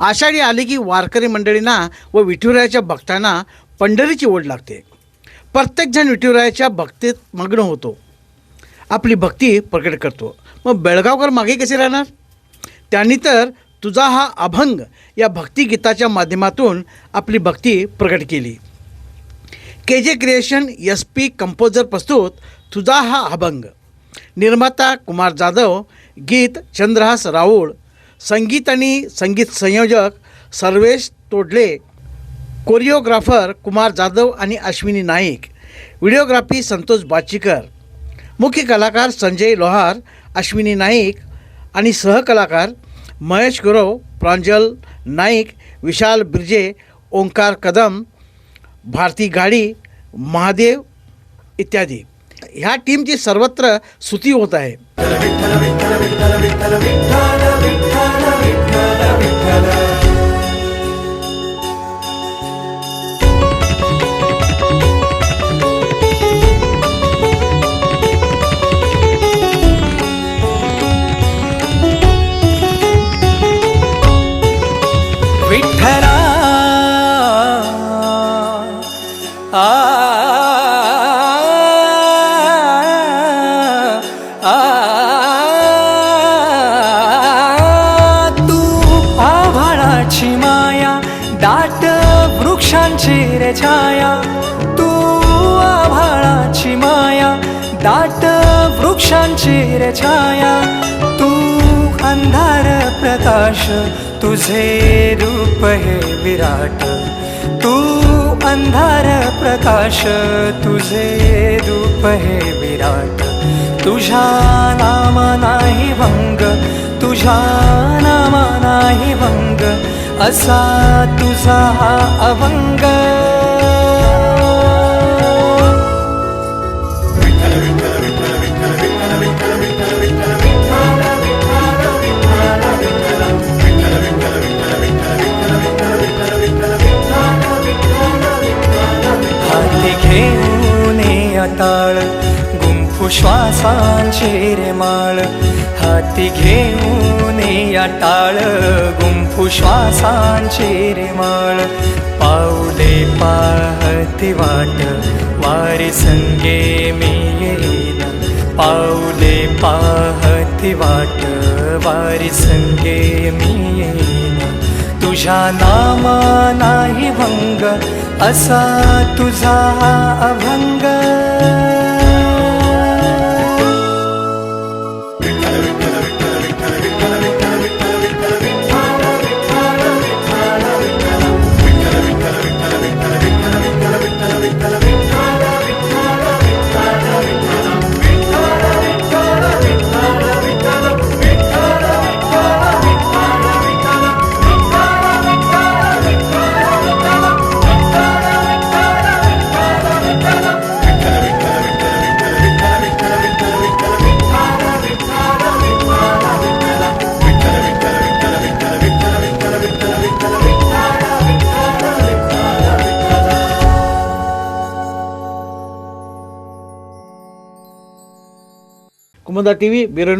आषाढी आली की वारकरी मंडळींना व विठुरायाच्या भक्तांना पंढरीची ओढ लागते. प्रत्येकजण विठुरायाच्या भक्तीत मग्न होतो. आपली भक्ती प्रकट करतो. मग बेळगावकर मागे कसे राहणार? त्यांनी तर तुझा हा अभंग या भक्तिगीताच्या माध्यमातून आपली भक्ती प्रकट केली. के जे क्रिएशन एस पी कंपोजर प्रस्तुत तुझा हा अभंग. निर्माता कुमार जाधव गीत चंद्रहास राऊळ संगीत आणि संगीत संयोजक सर्वेश तोडले. कोरिओग्राफर कुमार जाधव आणि अश्विनी नाईक. व्हिडिओग्राफी संतोष बाचीकर. मुख्य कलाकार संजय लोहार अश्विनी नाईक आणि सहकलाकार महेश गुरव प्रांजल नाईक विशाल बिर्जे ओंकार कदम भारती गाडी महादेव इत्यादी. ह्या टीमची सर्वत्र स्तुती होत आहे. तू आभाळाची माया दाट वृक्षांची रे छाया. तू आभाळाची माया दाट वृक्षांची रे छाया. तू अंधार प्रकाश तुझे रूप हे विराट. तू अंधार प्रकाश तुझे रूप हे विराट. तुझ्या नामा नाही भंग तुझ्या नामा नाही भंग. असा तुझा श्वासांचे रे माळ हाती घेऊन अटाळ गुंफू श्वासांचे रे माळ पाऊले पाहती वाट वारी संगे मी येईन पाऊले पाहती वाट वारी संगे मी येईन तुझ्या नामा नाही भंग असा तुझा अभंग. Kumuda T V bureau